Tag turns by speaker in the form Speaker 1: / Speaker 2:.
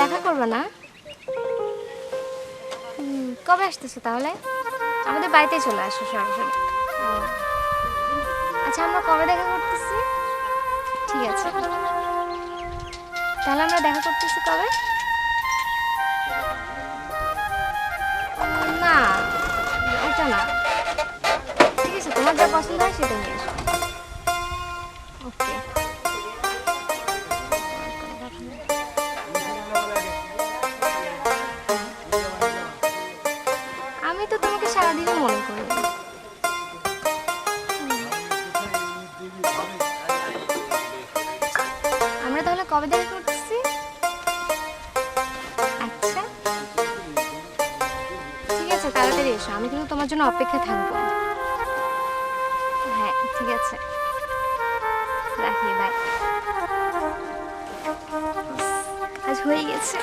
Speaker 1: দেখা করবে না? কবে আসতেছো তাহলে? আমাদের বাড়িতে চলে আসো সরাসরি। আচ্ছা আমরা কবে দেখা করতেছি? ঠিক আছে। তাহলে আমরা দেখা করতেছি কবে? না, ওটা না। ঠিক আছে, তোমার যা পছন্দ হয় সেটা নিয়ে এসো ওকে। সারাদিনও মনে আমরা তাহলে কবে দেখা করতেছি? আচ্ছা। ঠিক আছে, তাড়াতাড়ি এসো। আমি কিন্তু তোমার জন্য অপেক্ষা থাকব। হ্যাঁ ঠিক আছে। রাখি বাই আজ হয়ে গেছে।